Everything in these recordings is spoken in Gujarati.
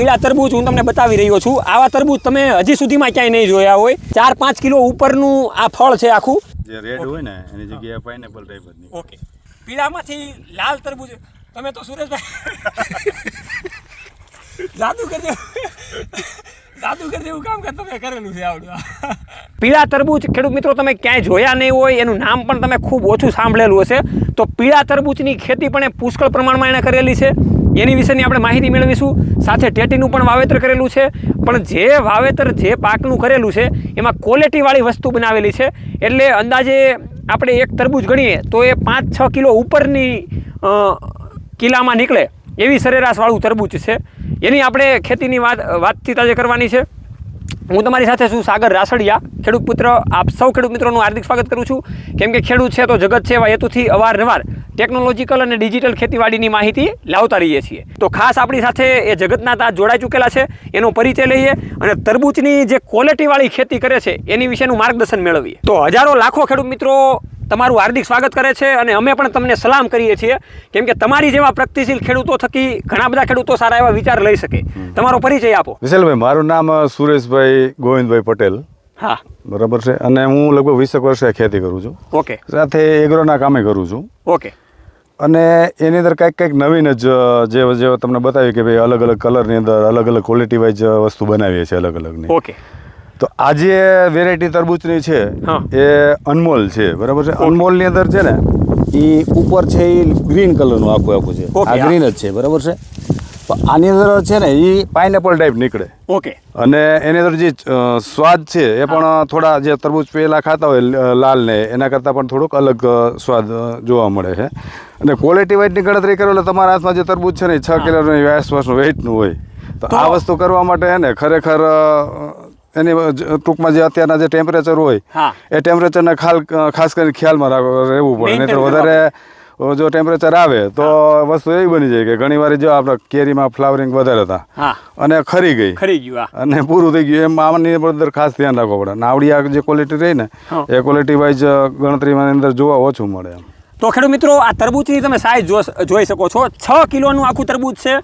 પીળા તરબૂચ હું તમને બતાવી રહ્યો છું. આવા તરબૂચ તમે હજી સુધીમાં ક્યાંય નહીં જોયા હોય. ચાર પાંચ કિલો ઉપરનું આ ફળ છે આખું. જે રેડ હોય ને એની જગ્યાએ પાઇનેપલ ટાઈપ જ ઓકે. પીળામાંથી લાલ તરબૂચ તમે તો સુરેશભાઈ જાદુ કરજો દેવું. જાદુ કરી દેવું કામ કે તમે કરેલું છે આવડું. પીળા તરબૂચ ખેડૂત મિત્રો તમે ક્યાંય જોયા નહીં હોય એનું નામ પણ તમે ખૂબ ઓછું સાંભળેલું હશે. તો પીળા તરબૂચની ખેતી પણ એ પુષ્કળ પ્રમાણમાં એણે કરેલી છે. એની વિશેની આપણે માહિતી મેળવીશું. સાથે ટેટીનું પણ વાવેતર કરેલું છે. પણ જે વાવેતર જે પાકનું કરેલું છે, એમાં ક્વોલિટીવાળી વસ્તુ બનાવેલી છે. એટલે અંદાજે આપણે એક તરબૂચ ગણીએ, તો એ પાંચ છ કિલો ઉપરની કિલ્લામાં નીકળે. એવી સરેરાશવાળું તરબૂચ છે. એની આપણે ખેતીની વાત, વાતચીત આજે કરવાની છે. હું તમારી સાથે છું સાગર રાસડિયા, ખેડૂત પુત્ર. આપ સૌ ખેડૂત મિત્રોનું હાર્દિક સ્વાગત કરું છું. કેમ કે ખેડૂત છે તો જગત છે, એવા હેતુથી અવારનવાર ટેકનોલોજીકલ અને ડિજિટલ ખેતીવાડીની માહિતી લાવતા રહીએ છીએ. તો ખાસ આપણી સાથે એ જગતના તાજ જોડાઈ ચૂકેલા છે, એનો પરિચય લઈએ અને તરબૂચની જે ક્વોલિટીવાળી ખેતી કરે છે, એની વિશેનું માર્ગદર્શન મેળવીએ. તો હજારો લાખો ખેડૂત મિત્રો તમારું હાર્દિક સ્વાગત કરે છે અને અમે પણ તમને સલામ કરીએ છીએ. કેમ કે તમારી જેવા પ્રગતિશીલ ખેડૂતો થકી ઘણા બધા ખેડૂતો સારા એવા વિચાર લઈ શકે. તમારો પરિચય આપો. વિશાલભાઈ મારું નામ સુરેશભાઈ ગોવિંદભાઈ પટેલ. હા. બરાબર છે? અને હું લગભગ વીસેક વર્ષે ખેતી કરું છું. ઓકે. સાથે એગ્રોના કામે કરું છું. ઓકે. અને એની અંદર કંઈક કંઈક નવીન જ જે જે તમને બતાવ્યું કે ભાઈ અલગ અલગ કલરની અંદર અલગ અલગ ક્વોલિટી વાઇઝ વસ્તુ બનાવીએ છીએ અલગ અલગની. ઓકે. તો આ જે વેરાયટી તરબૂચની છે એ અનમોલ છે બરાબર છે? અનમોલની અંદર છે ને એ ઉપર છે એ ગ્રીન કલરનું આખું આખું છે. આ ગ્રીન જ છે બરાબર છે? આની અંદર છે ને એ પાઇનેપલ ટાઈપ નીકળે. ઓકે. અને એની અંદર જે સ્વાદ છે એ પણ થોડા જે તરબૂચ પહેલાં ખાતા હોય લાલ ને એના કરતાં પણ થોડુંક અલગ સ્વાદ જોવા મળે છે. અને ક્વોલિટી વાઇઝની ગણતરી કરો એટલે તમારા હાથમાં જે તરબૂચ છે ને એ છ કિલોની આસપાસનું વેઇટનું હોય. તો આ વસ્તુ કરવા માટે છે ને ખરેખર એની ટૂંકમાં જે અત્યારના જે ટેમ્પરેચર હોય એ ટેમ્પરેચરને ખાલ ખાસ કરીને ખ્યાલમાં રહેવું પડે. નહીં તો વધારે જો ટેમ્પરેચર આવે તો વસ્તુ એવી બની જાય કે ઘણી વાર જો આપણે કેરીમાં ફ્લાવરિંગ વધારે હતા અને ખરી ગઈ. ખરી ગયું અને પૂરું થઈ ગયું એમ આની અંદર ખાસ ધ્યાન રાખવું પડે. આ જે ક્વોલિટી રહી ને. એ ક્વોલિટી વાઇઝ ગણતરીમાં અંદર જોવા ઓછું મળે એમ. તો ખેડૂત મિત્રો આ તરબૂચની તમે સાઈઝ જોઈ શકો છો. છ કિલોનું આખું તરબૂચ છે.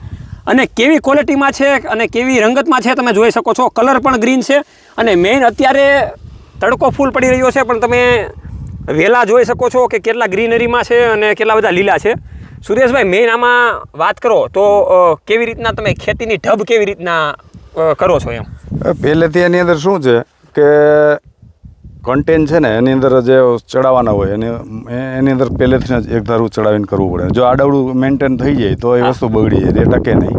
અને કેવી ક્વોલિટીમાં છે અને કેવી રંગતમાં છે તમે જોઈ શકો છો. કલર પણ ગ્રીન છે અને મેઇન અત્યારે તડકો ફૂલ પડી રહ્યો છે, પણ તમે વેલા જોઈ શકો છો કે કેટલા ગ્રીનરીમાં છે અને કેટલા બધા લીલા છે. સુરેશભાઈ મેઇન આમાં વાત કરો તો કેવી રીતના તમે ખેતીની ઢબ કેવી રીતના કરો છો એમ? પહેલેથી એની અંદર શું છે કે કન્ટેન્ટ છે ને એની અંદર જે ચડાવવાના હોય એને એની અંદર પહેલેથી જ એક ધારું ચડાવીને કરવું પડે. જો આડાવડું મેન્ટેન થઈ જાય તો એ વસ્તુ બગડી જાય એ ટકે નહીં.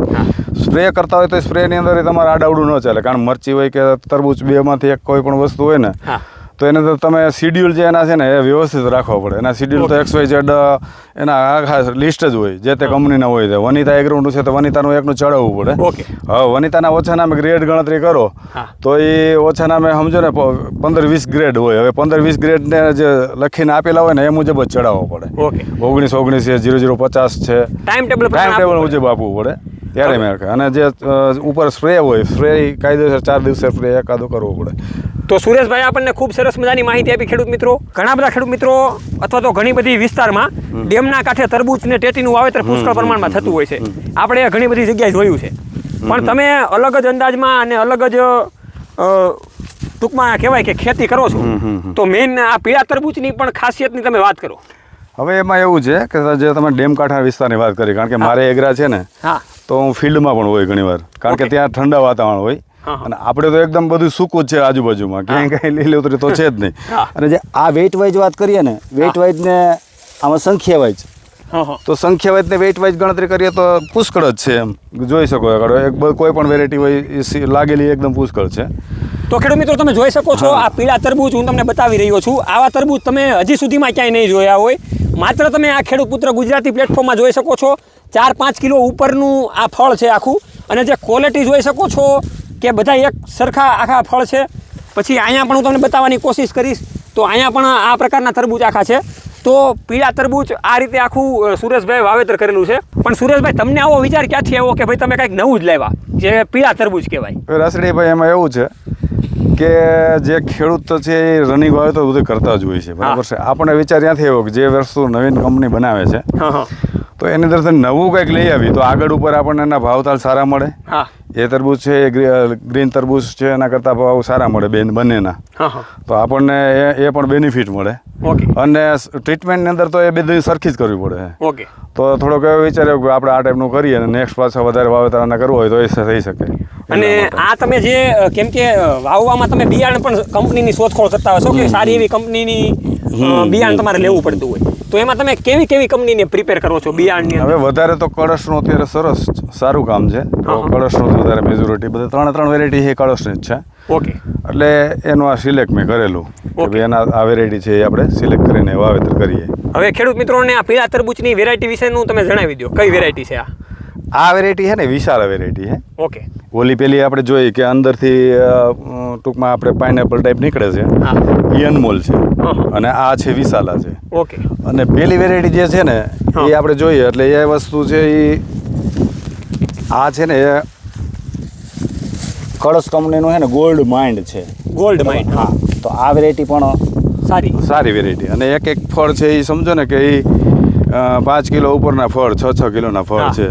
સ્પ્રે કરતા હોય તો સ્પ્રેની અંદર એ તમારે આડાવડું ન ચાલે. કારણ મરચી હોય કે તરબૂચ બેમાંથી એક કોઈ પણ વસ્તુ હોય ને તો એને તો તમે શિડ્યુલ જે એના છે ને એ વ્યવસ્થિત રાખવા પડે. એના શિડ્યુલ તો એક્સ વાય ઝેડ એના આખા લિસ્ટ જ હોય જે તે કંપનીના હોય છે વનિતા એગ્રાઉન્ડ છે તો વનિતાનું એકનું ચડાવવું પડે. ઓકે. હવે વનિતાના ઓછા નામે ગ્રેડ ગણતરી કરો તો એ ઓછા નામે સમજો ને પંદર વીસ ગ્રેડ હોય. હવે પંદર વીસ ગ્રેડને જે લખીને આપેલા હોય ને એ મુજબ જ ચડાવવો પડે. ઓકે ઓગણીસ ઓગણીસ છે જીરો જીરો પચાસ છે. ટાઈમ ટેબલ ટાઈમ ટેબલ મુજબ આપવું પડે. ત્યારે મેં અને જે ઉપર સ્પ્રે હોય સ્પ્રે કાયદેસર ચાર દિવસે સ્પ્રે એકાદો કરવો પડે. તો સુરેશભાઈ આપણને ખૂબ સરસ મજાની માહિતી આપી ખેડૂત મિત્રો. ઘણા બધા ખેડૂત મિત્રો અથવા તો ઘણી બધી વિસ્તારમાં ડેમના કાંઠે તરબૂચ ને ટેટીનું વાવેતર પુષ્કળ પ્રમાણમાં થતું હોય છે. આપણે ઘણી બધી જગ્યાએ જોયું છે. પણ તમે અલગ જ અંદાજમાં અને અલગ જ ટૂંકમાં કહેવાય કે ખેતી કરો છો તો મેઇન આ પીળા તરબૂચની પણ ખાસિયતની તમે વાત કરો. હવે એમાં એવું છે કે જે તમે ડેમ કાંઠા વિસ્તારની વાત કરી કારણ કે મારે એગ્રા છે ને હા. તો હું ફિલ્ડમાં પણ હોય ઘણીવાર. કારણ કે ત્યાં ઠંડા વાતાવરણ હોય. અને આપણે તો એકદમ બધું સૂકું જ છે આજુબાજુમાં. ક્યાંય કાંઈ લીલોતરી તો છે જ નહીં. અને જે આ વેઇટ વાઇઝ વાત કરીએ ને વેઇટ વાઇઝ ને આમાં સંખ્યા વાઇઝ તો સંખ્યા વાઇઝ ને વેઇટ વાઇઝ ગણતરી કરીએ તો પુષ્કળ જ છે એમ. જોઈ શકો આગળ એક કોઈ પણ વેરાયટી હોય લાગેલી એકદમ પુષ્કળ છે. તો ખેડૂત મિત્રો તમે જોઈ શકો છો આ પીળા તરબૂચ હું તમને બતાવી રહ્યો છું. આવા તરબૂચ તમે હજી સુધીમાં ક્યાંય નહીં જોયા હોય. માત્ર તમે આ ખેડૂત પુત્ર ગુજરાતી પ્લેટફોર્મમાં જોઈ શકો છો. ચાર પાંચ કિલો ઉપરનું આ ફળ છે આખું. અને જે ક્વોલિટી જોઈ શકો છો કે બધા એક સરખા આખા ફળ છે. પછી અહીંયા પણ હું તમને બતાવવાની કોશિશ કરીશ તો અહીંયા પણ આ પ્રકારના તરબૂચ આખા છે. તો પીળા તરબૂચ આ રીતે આખું સુરેશભાઈ વાવેતર કરેલું છે. પણ સુરેશભાઈ તમને આવો વિચાર ક્યાંથી આવ્યો કે ભાઈ તમે કંઈક નવું જ લાવ્યા જે પીળા તરબૂચ કહેવાય? રસડીભાઈ એમાં એવું છે કે જે ખેડૂત છે એ રનિંગ વાવેતર બધું કરતા જ હોય છે બરાબર છે? આપણને વિચાર ત્યાંથી આવ્યો કે જે વસ્તુ નવીન કંપની બનાવે છે તો એની અંદર નવું કંઈક લઈ આવી તો આગળ ઉપર આપણને એના ભાવતાલ સારા મળે. હા. એ તરબૂચ છે એ ગ્રીન તરબૂચ છે એના કરતાં ભાવ સારા મળે બેન બંનેના. તો આપણને એ એ પણ બેનિફિટ મળે. અને ટ્રીટમેન્ટની અંદર તો એ બધી સરખી જ કરવી પડે. ઓકે. તો થોડોક એવો વિચાર્યો કે આપણે આ ટાઈપનું કરીએ અને નેક્સ્ટ પાછા વધારે વાવેતર કરવું હોય તો એ થઈ શકે. અને આ તમે જે કેમ કે વાવવામાં તમે બિયારણ પણ કંપનીની શોધખોળ કરતા હશો કે સારી એવી કંપનીની બિયારણ તમારે લેવું પડતું હોય? તો એમાં તમે કેવી કેવી કંપનીને પ્રિપેર કરો છો? બિયારણની હવે વધારે તો કળશનું અત્યારે સરસ સારું કામ છે. તો કળશનું વધારે મેજોરિટી બધા ત્રણે ત્રણ વેરાયટી છે કળશની જ છે. ઓકે. એટલે એનું આ સિલેક્ટ મેં કરેલું. કે એના આ વેરાયટી છે એ આપણે સિલેક્ટ કરીને વાવેતર કરીએ. હવે ખેડૂત મિત્રોને આ પીળા તરબૂચની વેરાયટી વિશેનું તમે જણાવી દો કઈ વેરાયટી છે આ? આ વેરાયટી છે ને વિશાળ વેરાયટી છે. ઓકે ઓલી પેલી આપણે જોઈએ કે અંદરથી ટૂંકમાં આપણે પાઇનેપલ ટાઈપ નીકળે છે. એ અનમોલ છે. અને આ છે વિશાલા છે. ઓકે અને પેલી વેરાયટી જે છે ને એ આપણે જોઈએ એટલે એ વસ્તુ છે એ આ છે ને એ કળશ કંપનીનું છે ને ગોલ્ડ માઇન્ડ છે. ગોલ્ડ માઇન્ડ હા. તો આ વેરાયટી પણ સારી. સારી વેરાયટી અને એક એક ફળ છે એ સમજો ને કે એ પાંચ કિલો ઉપરના ફળ છ છ કિલોના ફળ છે.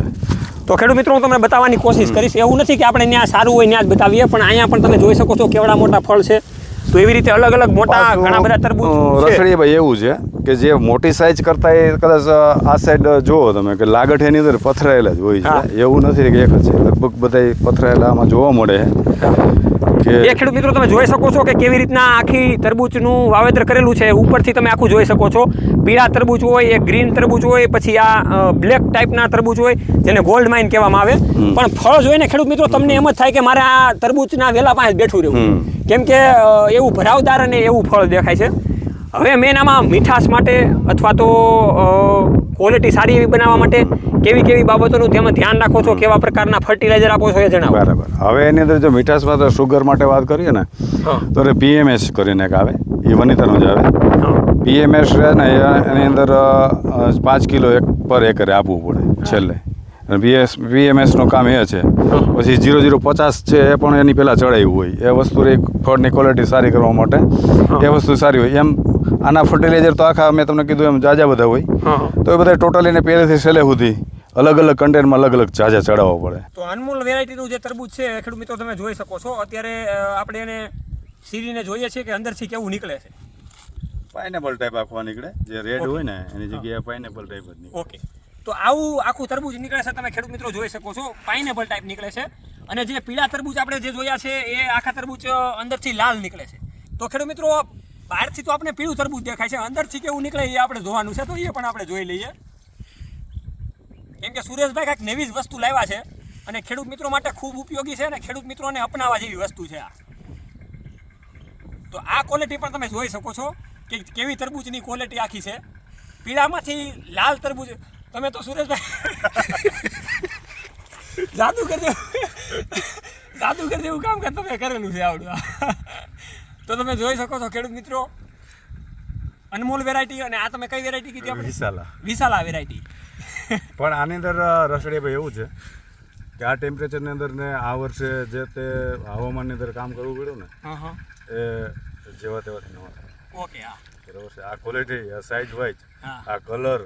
તો ખેડૂત મિત્રો હું તમને બતાવવાની કોશિશ કરીશ. એવું નથી કે આપણે ત્યાં સારું હોય ત્યાં જ બતાવીએ પણ અહીંયા પણ તમે જોઈ શકો છો કેવડા મોટા ફળ છે. તો એવી રીતે અલગ અલગ મોટા ઘણા બધા તરબૂચ અ, ભાઈ એવું છે કે જે મોટી સાઈઝ કરતા એ કદાચ આ સાઈડ જુઓ તમે કે લાગઠ એની અંદર પથરાયેલા જ હોય. છે. એવું નથી કે એક જ છે. લગભગ બધા પથરાયેલા આમાં જોવા મળે છે. એ ખેડૂત મિત્રો તમે જોઈ શકો છો કે કેવી રીતના આખી તરબૂચનું વાવેતર કરેલું છે. ઉપરથી તમે આખું જોઈ શકો છો. પીળા તરબૂચ હોય એક ગ્રીન તરબૂચ હોય પછી આ બ્લેક ટાઈપના તરબૂચ હોય જેને ગોલ્ડ માઇન કહેવામાં આવે. પણ ફળ જોઈને ખેડૂત મિત્રો તમને એમ જ થાય કે મારે આ તરબૂચના વેલા પાસે બેઠું રહેવું. કેમ કે એવું ભરાવદાર અને એવું ફળ દેખાય છે. હવે મેન આમાં મીઠાશ માટે અથવા તો ક્વોલિટી સારી એવી બનાવવા માટે કેવી કેવી બાબતોનું તેમાં ધ્યાન રાખો છો કેવા પ્રકારના ફર્ટિલાઇઝર આપો છો એ જણાવો. બરાબર. હવે એની અંદર જો મીઠાશમાં તો શુગર માટે વાત કરીએ ને તો તો પીએમએસ કરીને એક આવે એ વનિતાનું જ આવે. પીએમએસ રહે ને એની અંદર પાંચ કિલો એક પર એકરે આપવું પડે છેલ્લે. અને બીએસ પીએમએસનું કામ એ છે. પછી ઝીરો ઝીરો પચાસ છે એ પણ એની પહેલાં ચડાવ્યું હોય. એ વસ્તુ એક ફળની ક્વોલિટી સારી કરવા માટે. એ વસ્તુ સારી હોય. એમ આના ફર્ટિલાઇઝર તો આખા મેં તમને કીધું એમ જાજા બધા હોય. તો એ બધા ટોટલીને પહેલેથી છેલ્લે સુધી અલગ અલગ કન્ટેન્ટમાં અલગ અલગ જાજા ચડાવવા પડે. તો અનમોલ વેરાયટીનું જે તરબૂચ છે ખેડૂત મિત્રો તમે જોઈ શકો છો. અત્યારે આપણે એને સીરીને જોઈએ છીએ કે અંદરથી કેવું નીકળે છે. પાઇનેપલ ટાઈપ આખવા નીકળે. જે રેડ હોય ને એની જગ્યાએ પાઇનેપલ ટાઈપ જ નીકળે. ઓકે તો આવું આખું તરબૂજ નીકળે છે, તમે ખેડૂત મિત્રો જોઈ શકો છો. પાઇનેપલ ટાઈપ નીકળે છે. અને જે પીળા તરબૂચ આપણે જે જોયા છે, એ આખા તરબૂચ અંદરથી લાલ નીકળે છે. તો ખેડૂત મિત્રો, બહારથી તો આપણે પીળું તરબૂચ દેખાય છે, અંદરથી કેવું નીકળે એ આપણે જોવાનું છે, તો એ પણ આપણે જોઈ લઈએ. કેમ કે સુરેશભાઈ કાંઈક નવી જ વસ્તુ લાવ્યા છે અને ખેડૂત મિત્રો માટે ખૂબ ઉપયોગી છે અને ખેડૂત મિત્રોને અપનાવવા જેવી વસ્તુ છે આ. તો આ ક્વોલિટી પણ તમે જોઈ શકો છો કે કેવી તરબૂચની ક્વોલિટી આખી છે. પીળામાંથી લાલ તરબૂચ તમે તો સુરેશભાઈ જાદુ કરજો જાદુ કરજો એવું કામ કે તમે કરેલું છે આવડું. તો તમે જોઈ શકો છો ખેડૂત મિત્રો. અનમોલ વેરાયટી અને આ તમે કઈ વેરાયટી કીધી આપણે? વિશાલા. વિશાલા વેરાયટી પણ આની અંદર રસડીયાભાઈ એવું છે કે આ ટેમ્પરેચરની અંદર ને આ વર્ષે જે તે હવામાનની અંદર કામ કરવું પડ્યું ને હા હા. એ જેવા તેવા ન ઓકે હા. બરોબર છે. આ ક્વોલિટી આ સાઇઝ વાઇઝ. આ કલર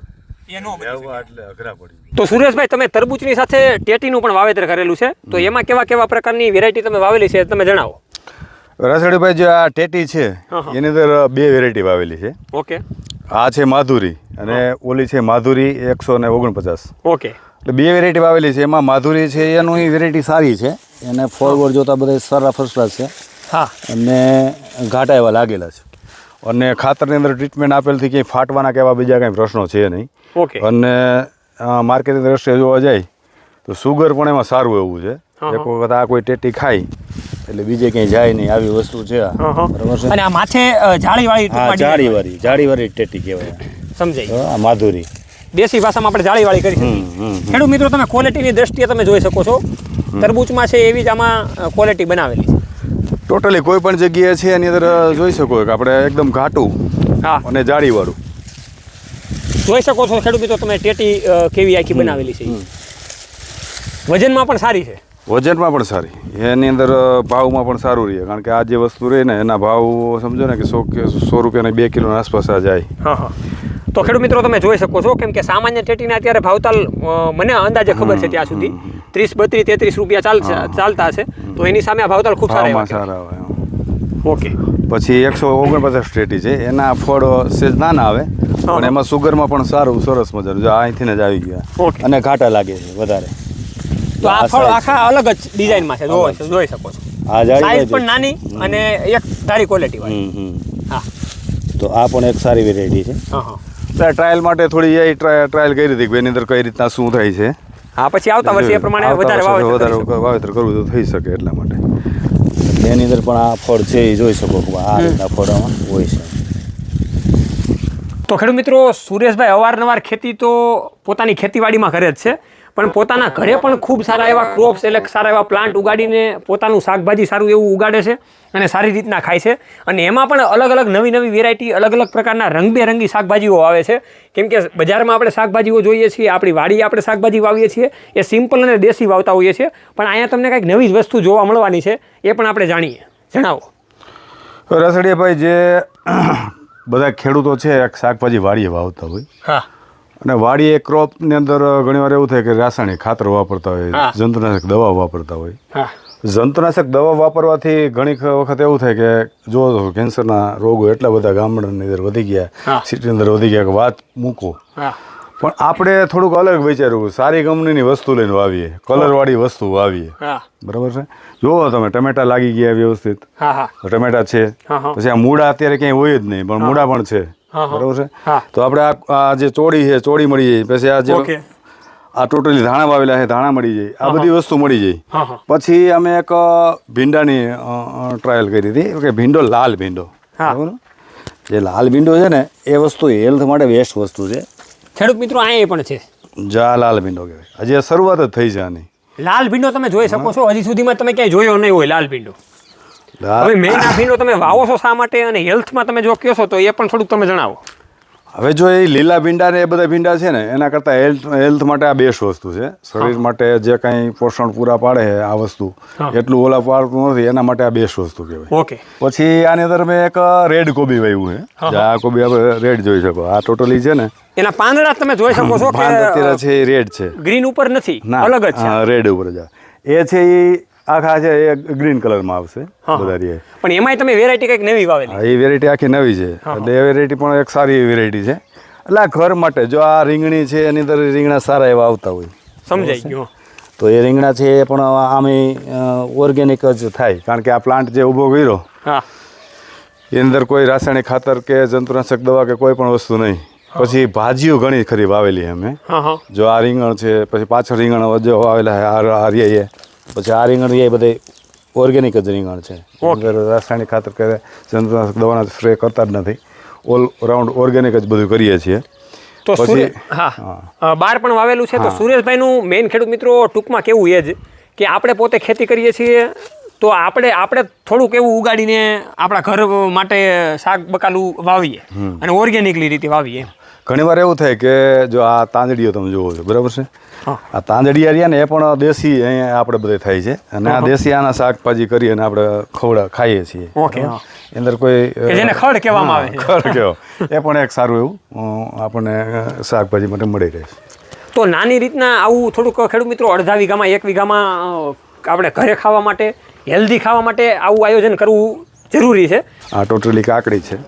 તો સુરેશભાઈ તમે તરબૂચની સાથે ટેટીનું પણ વાવેતર કરેલું છે. તો એમાં કેવા કેવા પ્રકારની વેરાયટી તમે વાવેલી છે તમે જણાવો. રસડીભાઈ જે આ ટેટી છે. એની અંદર બે વેરાયટી વાવેલી છે. ઓકે. આ છે માધુરી અને ઓલી છે માધુરી એકસો ને ઓગણપચાસ. ઓકે. એટલે બે વેરાયટી વાવેલી છે. એમાં માધુરી છે એનું વેરાયટી સારી છે. એને ફોરવર્ડ જોતા બધા સારા ફર્સ્ટ ક્લાસ છે. હા. અને ઘાટા એવા લાગેલા છે. અને ખાતરની અંદર ટ્રીટમેન્ટ આપેલથી ક્યાંય ફાટવાના કે એવા બીજા કાંઈ પ્રશ્નો છે નહીં. ઓકે. અને માર્કેટની દ્રષ્ટિએ જોવા જાય તો સુગર પણ એમાં સારું એવું છે. એક વખત આ કોઈ ટેટી ખાય એટલે બીજે ક્યાંય જાય નહીં આવી વસ્તુ છે. બરાબર અને આ માથે જાળીવાળી હા જાળીવાળી જાળીવાળી ટેટી કહેવાય. સમજાય. આ માધુરી. દેશી ભાષામાં આપણે જાળીવાળી કરી. ખેડૂત મિત્રો તમે ક્વોલિટીની દ્રષ્ટિએ તમે જોઈ શકો છો. તરબૂચમાં છે એવી જ આમાં ક્વોલિટી બનાવેલી છે. ટોટલી કોઈ પણ જગ્યાએ છે એની અંદર જોઈ શકો કે આપણે એકદમ ઘાટું હા. અને જાળીવાળું. જોઈ શકો છો ખેડૂત મિત્રો તમે ટેટી કેવી આખી બનાવેલી છે. વજનમાં પણ સારી છે. વજનમાં પણ સારી. એની અંદર ભાવમાં પણ સારું રહે. કારણ કે આ જે વસ્તુ રહે ને એના ભાવ સમજો ને કે સો સો રૂપિયાના બે કિલોના આસપાસ આ જાય. હા હા. તો ખેડૂત મિત્રો તમે જોઈ શકો છો કેમ કે સામાન્ય ટેટીના અત્યારે ભાવતાલ મને અંદાજે ખબર છે ત્યાં સુધી ત્રીસ બત્રીસ તેત્રીસ રૂપિયા ચાલ ચાલતા હશે. તો એની સામે આ ભાવતાલ ખૂબ સારા સારા ઓકે. પછી એકસો ઓગણપચાસ ટેટી છે. એના ફળ સેજ નાના આવે પણ એમાં સુગરમાં પણ સારું સરસ મજાનું. જો અહીંથી જ આવી ગયા. અને ઘાટા લાગે છે વધારે. તો આ ફળ આખા અલગ જ ડિઝાઇનમાં છે. જોઈ શકો છો. સાઈઝ પણ નાની અને એક ધારી ક્વોલિટી વાળી. હા. તો આ પણ એક સારી વેરાયટી છે. હા હા. ટ્રાયલ માટે થોડી એ ટ્રાયલ કરી હતી કે એની અંદર કઈ રીતના શું થાય છે. હા પછી આવતા વર્ષે એ પ્રમાણે વધારે વાવેતર વધારે વાવેતર કરવું તો થઈ શકે એટલા માટે. એની અંદર પણ આ ફળ છે એ જોઈ શકો કે આ રીતના ફળમાં હોય છે. તો ખેડૂત મિત્રો સુરેશભાઈ અવારનવાર ખેતી તો પોતાની ખેતીવાડીમાં કરે જ છે. પણ પોતાના ઘરે પણ ખૂબ સારા એવા ક્રોપ્સ એટલે સારા એવા પ્લાન્ટ ઉગાડીને પોતાનું શાકભાજી સારું એવું ઉગાડે છે અને સારી રીતના ખાય છે. અને એમાં પણ અલગ અલગ નવી નવી વેરાયટી અલગ અલગ પ્રકારના રંગબેરંગી શાકભાજીઓ આવે છે. કેમ કે બજારમાં આપણે શાકભાજીઓ જોઈએ છીએ આપણી વાડીએ આપણે શાકભાજી વાવીએ છીએ એ સિમ્પલ અને દેશી વાવતા હોઈએ છીએ. પણ અહીંયા તમને કંઈક નવી જ વસ્તુ જોવા મળવાની છે એ પણ આપણે જાણીએ. જણાવો. રસડીયાભાઈ જે બધા ખેડૂતો છે શાકભાજી વાડીએ વાવતા હોય. હા. અને વાડીએ ક્રોપની અંદર ઘણીવાર એવું થાય કે રાસાયણિક ખાતર વાપરતા હોય. જંતુનાશક દવા વાપરતા હોય. જંતુનાશક દવા વાપરવાથી ઘણી વખત એવું થાય કે જો કેન્સરના રોગો એટલા બધા ગામડાની અંદર વધી ગયા હા. સિટીની અંદર વધી ગયા કે વાત મૂકો. પણ આપણે થોડુંક અલગ વિચાર્યું સારી કંપનીની વસ્તુ લઈને વાવીએ કલરવાળી વસ્તુ વાવીએ. બરાબર છે? જુઓ તમે ટમેટા લાગી ગયા વ્યવસ્થિત. ટમેટા છે. પછી આ મૂળા અત્યારે ક્યાંય હોય જ નહીં પણ મૂળા પણ છે. બરાબર છે? તો આપણે આ જે ચોળી છે ચોળી મળી જાય. પછી આ જે આ ટોટલી ધાણા વાવેલા છે ધાણા મળી જાય. આ બધી વસ્તુ મળી જાય. પછી અમે એક ભીંડાની ટ્રાયલ કરી હતી. કે ભીંડો લાલ ભીંડો. બરાબર? જે લાલ ભીંડો છે ને એ વસ્તુ હેલ્થ માટે બેસ્ટ વસ્તુ છે. ખેડૂત મિત્રો અહીંયા પણ છે. જા લાલ ભીંડો કહેવાય. હજી શરૂઆત જ થઈ છે આની. લાલ ભીંડો તમે જોઈ શકો છો. હજી સુધીમાં તમે ક્યાંય જોયો નહીં હોય લાલ ભીંડો. હવે મેઇન આ ભીંડો તમે વાવો છો શા માટે અને હેલ્થમાં તમે જો કહો છો તો એ પણ થોડુંક તમે જણાવો. હવે જો એ લીલા ભીંડા ને એ બધા ભીંડા છે ને એના કરતાં હેલ્થ હેલ્થ માટે આ બેસ્ટ વસ્તુ છે. શરીર માટે જે કાંઈ પોષણ પૂરા પાડે છે આ વસ્તુ એટલું ઓલા પાડતું નથી એના માટે આ બેસ્ટ વસ્તુ કહેવાય. ઓકે. પછી આની અંદર મેં એક રેડ કોબી વાવ્યું છે. આ કોબી આપણે રેડ જોઈ શકો. આ ટોટલી છે ને. એના પાંદડા તમે જોઈ શકો છો પાંદડા છે રેડ છે. ગ્રીન ઉપર નથી અલગ જ છે. રેડ ઉપર જ એ છે એ આખા છે એ ગ્રીન કલરમાં આવશે વધારે પણ એમાંય તમે વેરાયટી કંઈક નવી વાવેલી. એ વેરાયટી આખી નવી છે. એટલે એ વેરાયટી પણ એક સારી વેરાયટી છે. એટલે આ ઘર માટે જો આ રીંગણી છે એની અંદર રીંગણા સારા એવા આવતા હોય. સમજાઈ ગયું તો એ રીંગણા છે એ પણ આમે ઓર્ગેનિક જ થાય. કારણ કે આ પ્લાન્ટ જે ઊભો કર્યો એની અંદર કોઈ રાસાયણિક ખાતર કે જંતુનાશક દવા કે કોઈ પણ વસ્તુ નહીં. પછી ભાજીઓ ઘણી ખરી વાવેલી અમે. જો આ રીંગણ છે પછી પાછળ રીંગણ જો વાવેલા આ આ એ. પછી આ રીંગણ એ બધે ઓર્ગેનિક જ રીંગણ છે. રાસાયણિક ખાતર કરે જંતુનાશક દવાના સ્પ્રે કરતા જ નથી. ઓલ રાઉન્ડ ઓર્ગેનિક જ બધું કરીએ છીએ. તો પછી- હા. બાર પણ વાવેલું છે તો સુરેશભાઈનું મેઇન ખેડૂત મિત્રો ટૂંકમાં કેવું એ જ કે આપણે પોતે ખેતી કરીએ છીએ તો આપણે આપણે થોડુંક એવું ઉગાડીને આપણા ઘર માટે શાક બકાલું વાવીએ અને ઓર્ગેનિકલી રીતે વાવીએ ઘણીવાર એવું થાય કે જો આ તાંદડીઓ તમે જોવો છો બરાબર છે? આ તાંદડીયા રહ્યા ને એ પણ દેશી અહીંયા આપણે બધે થાય છે અને આ દેશી આના શાકભાજી કરી અને આપણે ખવડા ખાઈએ છીએ ઓકે, અંદર કોઈ જેને ખડ કહેવામાં આવે. ખડ કહેવો એ પણ એક સારું એવું આપણને શાકભાજી માટે મળી રહે છે. તો નાની રીતના આવું થોડુંક ખેડૂત મિત્રો અડધા વીઘામાં એક વીઘામાં આપણે ઘરે ખાવા માટે હેલ્ધી ખાવા માટે આવું આયોજન કરવું જરૂરી છે? આ ટોટલી કાકડી છે.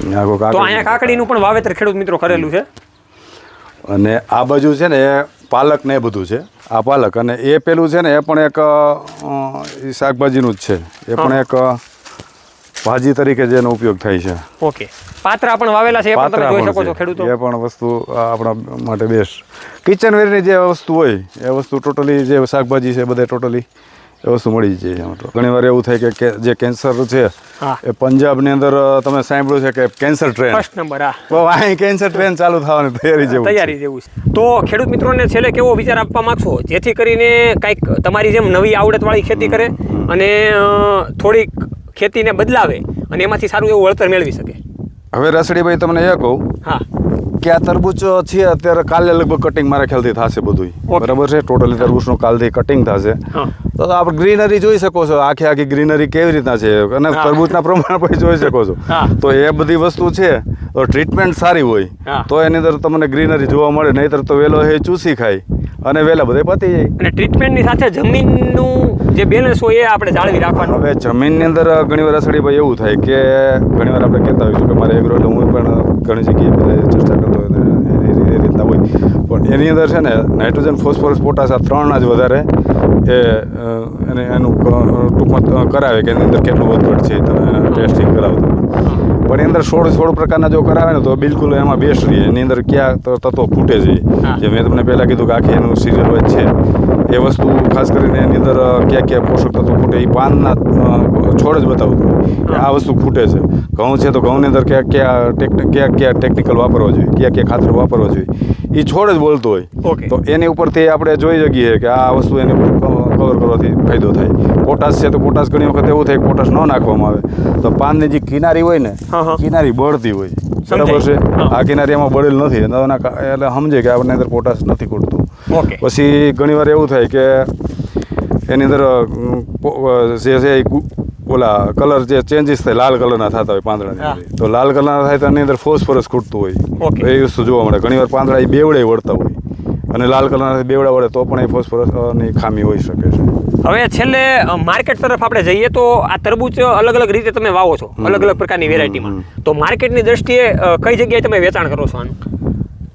તો અહીંયા કાકડીનું પણ વાવેતર ખેડૂત મિત્રો કરેલું છે? અને આ બાજુ છે ને એ પાલક ને એ બધું છે. આ પાલક અને એ પેલું છે ને એ પણ એક શાકભાજીનું જ છે. એ પણ એક ભાજી તરીકે જેનો ઉપયોગ થાય છે. ઓકે. પાત્રા પણ વાવેલા છે એ પણ તમે જોઈ શકો છો ખેડૂતો? એ પણ વસ્તુ આપણા માટે બેસ્ટ કિચન વેરની જે વસ્તુ હોય એ વસ્તુ ટોટલી જે શાકભાજી છે બધે ટોટલી એ વસ્તુ મળી જાય તો? ઘણી વાર એવું થાય કે જે કેન્સર છે. એ પંજાબની અંદર તમે સાંભળ્યું છે કે કેન્સર ટ્રેન ફર્સ્ટ નંબર હા. અહીં કેન્સર ટ્રેન ચાલુ થવાની તૈયારી જેવું તૈયારી જેવું છે. તો ખેડૂત મિત્રોને છેલ્લે કેવો વિચાર આપવા માંગશો? જેથી કરીને કંઈક તમારી જેમ નવી આવડતવાળી ખેતી કરે અને થોડીક ખેતીને બદલાવે અને એમાંથી સારું એવું વળતર મેળવી શકે. હવે રસડીભાઈ તમને એ કહું હા. કે આ તરબૂચ છે અત્યારે કાલે લગભગ કટિંગ મારા ખ્યાલથી થશે બધું બરાબર છે? ટોટલી તરબૂચનું કાલથી કટિંગ થશે. તો આપણે ગ્રીનરી જોઈ શકો છો. આખી આખી ગ્રીનરી કેવી રીતના છે? અને. તરબૂચના પ્રમાણ પણ જોઈ શકો છો. તો એ બધી વસ્તુ છે તો ટ્રીટમેન્ટ સારી હોય તો એની અંદર તમને ગ્રીનરી જોવા મળે નહીતર તો વેલો એ ચૂસી ખાય. અને વેલા બધે પતી જાય. અને ટ્રીટમેન્ટની સાથે જમીનનું જે બેલેન્સ હોય એ આપણે જાળવી રાખવાનું. હવે જમીનની અંદર ઘણી વાર અસડીભાઈ એવું થાય કે ઘણી વાર આપણે કહેતા હોઈશું કે મારે એગ્રો એટલે હું પણ ઘણી જગ્યાએ ચર્ચા કરતો હોય એ રીતના હોય. પણ એની અંદર છે ને નાઇટ્રોજન ફોસ્ફરસ પોટાશ આ ત્રણ જ વધારે એ એને એનું ટૂંકમાં કરાવે કે એની અંદર કેટલું વધઘટ છે તમે ટેસ્ટિંગ કરાવતો પણ એની અંદર સોળ સોળ પ્રકારના જો કરાવે ને તો બિલકુલ એમાં બેસ્ટ રહીએ એની અંદર ક્યાં તો તત્વો ફૂટે છે. જે મેં તમને પહેલાં કીધું કે આખી એનું સિરિયલ હોય છે. એ વસ્તુ ખાસ કરીને એની અંદર ક્યાં ક્યાં પોષક તત્વો ફૂટે એ પાનના છોડ જ બતાવતું હોય. કે આ વસ્તુ ફૂટે છે. ઘઉં છે તો ઘઉંની અંદર ક્યાં ક્યાં ટેકનિક ક્યાં ક્યાં ટેકનિકલ વાપરવા જોઈએ. ક્યાં ક્યાં ખાતર વાપરવા જોઈએ. એ છોડ જ બોલતો હોય. તો એની ઉપરથી આપણે જોઈ શકીએ કે આ વસ્તુ એની ઉપર કવર કરવાથી ફાયદો થાય. પોટાશ છે તો પોટાશ ઘણી વખત એવું થાય પોટાશ ન નાખવામાં આવે. તો પાનની જે કિનારી હોય ને. કિનારી બળતી હોય. બરાબર છે? આ કિનારી એમાં બળેલ નથી. એટલે સમજે કે આપણને અંદર પોટાશ નથી ખૂટતું. પછી ઘણીવાર એવું થાય કે એની અંદર જે છે એ ઓલા કલર જે ચેન્જીસ થાય લાલ કલરના થતા હોય પાંદડાની તો લાલ કલરના થાય તો એની અંદર ફોસ્ફરસ ખૂટતું હોય. એ વસ્તુ જોવા મળે. ઘણીવાર પાંદડા એ બેવડે વળતા હોય. અને લાલ કલરના બેવડા વડે તો પણ એ ફોસ્ફરસની ખામી હોઈ શકે છે. હવે છેલ્લે માર્કેટ તરફ આપણે જઈએ તો આ તરબૂચ અલગ અલગ રીતે તમે વાવો છો અલગ અલગ પ્રકારની વેરાયટીમાં. તો માર્કેટની દ્રષ્ટિએ કઈ જગ્યાએ તમે વેચાણ કરો છો આનું?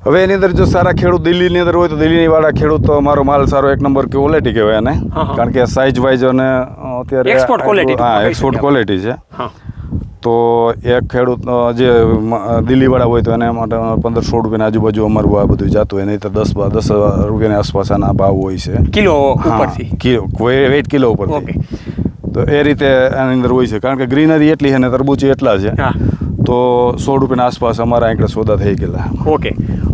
હવે એની અંદર જો સારા ખેડૂત દિલ્હીની અંદર હોય તો દિલ્હીની વાળા ખેડૂત તો મારો માલ સારો એક નંબર ક્વોલિટી કહેવાય એને. કારણ કે સાઇઝ વાઇઝ અને અત્યારે હા એક્સપોર્ટ ક્વોલિટી છે. હા. તો એક ખેડૂત જે દિલ્હીવાળા હોય તો એને માટે પંદર સો રૂપિયાની આજુબાજુ અમારું આ બધું જતું હોય. નહીં તો દસ દસ રૂપિયાની આસપાસ આના ભાવ હોય છે. કિલો ઉપરથી? કિલો વેઇટ કિલો ઉપરથી. ઓકે. તો એ રીતે એની અંદર હોય છે. કારણ કે ગ્રીનરી એટલી છે ને તરબૂચી એટલા છે. તો સો રૂપિયાના આસપાસ અમારા આંકડા સોદા થઈ ગયેલા. ઓકે.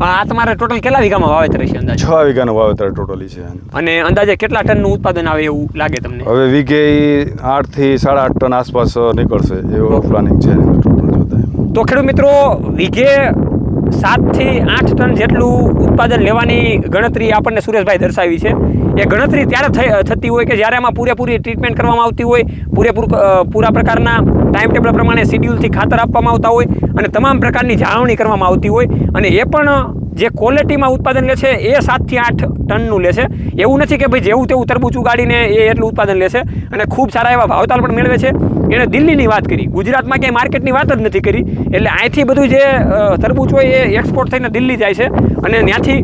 આ તમારે ટોટલ કેટલા વીઘામાં વાવેતર છે અંદાજે? છ વીઘાનું વાવેતર ટોટલી છે. અને અંદાજે કેટલા ટનનું ઉત્પાદન આવે એવું લાગે તમને? હવે વીઘે આઠથી સાડા આઠ ટન આસપાસ નીકળશે એવું પ્લાનિંગ છે ટોટલ જોતા. તો ખેડૂત મિત્રો વીઘે સાતથી આઠ ટન જેટલું ઉત્પાદન લેવાની ગણતરી આપણને સુરેશભાઈ દર્શાવી છે. એ ગણતરી ત્યારે થઈ, થતી હોય કે જ્યારે એમાં પૂરેપૂરી ટ્રીટમેન્ટ કરવામાં આવતી હોય, પૂરેપૂરું પૂરા પ્રકારના ટાઈમ ટેબલ પ્રમાણે શિડ્યુલથી ખાતર આપવામાં આવતા હોય અને તમામ પ્રકારની જાળવણી કરવામાં આવતી હોય અને એ પણ જે ક્વોલિટીમાં ઉત્પાદન લે છે એ સાતથી આઠ ટનનું લે છે. એવું નથી કે ભાઈ જેવું તેવું તરબૂચ ઉગાડીને એ એટલું ઉત્પાદન લે છે અને ખૂબ સારા એવા ભાવતાલ પણ મેળવે છે. એણે દિલ્હીની વાત કરી. ગુજરાતમાં ક્યાંય માર્કેટની વાત જ નથી કરી. એટલે અહીંથી બધું જે તરબૂચ હોય એ એક્સપોર્ટ થઈને દિલ્હી જાય છે અને ત્યાંથી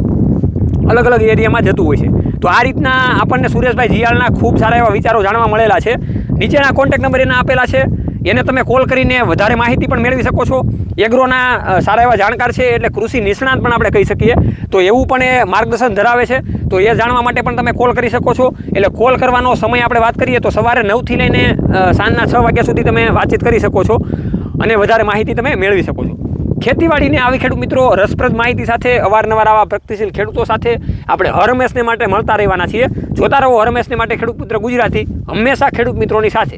અલગ અલગ એરિયામાં જતું હોય છે. તો આ રીતના આપણને સુરેશભાઈ જીયાળના ખૂબ સારા એવા વિચારો જાણવા મળેલા છે. નીચેના કોન્ટેક્ટ નંબર એના આપેલા છે. એને તમે કોલ કરીને વધારે માહિતી પણ મેળવી શકો છો. એગ્રોના સારા એવા જાણકાર છે એટલે કૃષિ નિષ્ણાત પણ આપણે કહી શકીએ. તો એવું પણ એ માર્ગદર્શન ધરાવે છે. તો એ જાણવા માટે પણ તમે કોલ કરી શકો છો. એટલે કોલ કરવાનો સમય આપણે વાત કરીએ તો સવારે નવથી લઈને સાંજના છ વાગ્યા સુધી તમે વાતચીત કરી શકો છો અને વધારે માહિતી તમે મેળવી શકો છો. ખેતીવાડીને આવી ખેડૂત મિત્રો રસપ્રદ માહિતી સાથે, અવારનવાર આવા પ્રગતિશીલ ખેડૂતો સાથે આપણે હરમેશને માટે મળતા રહેવાના છીએ. જોતા રહો હરમેશને માટે ખેડૂત પુત્ર ગુજરાતી, હંમેશા ખેડૂત મિત્રોની સાથે.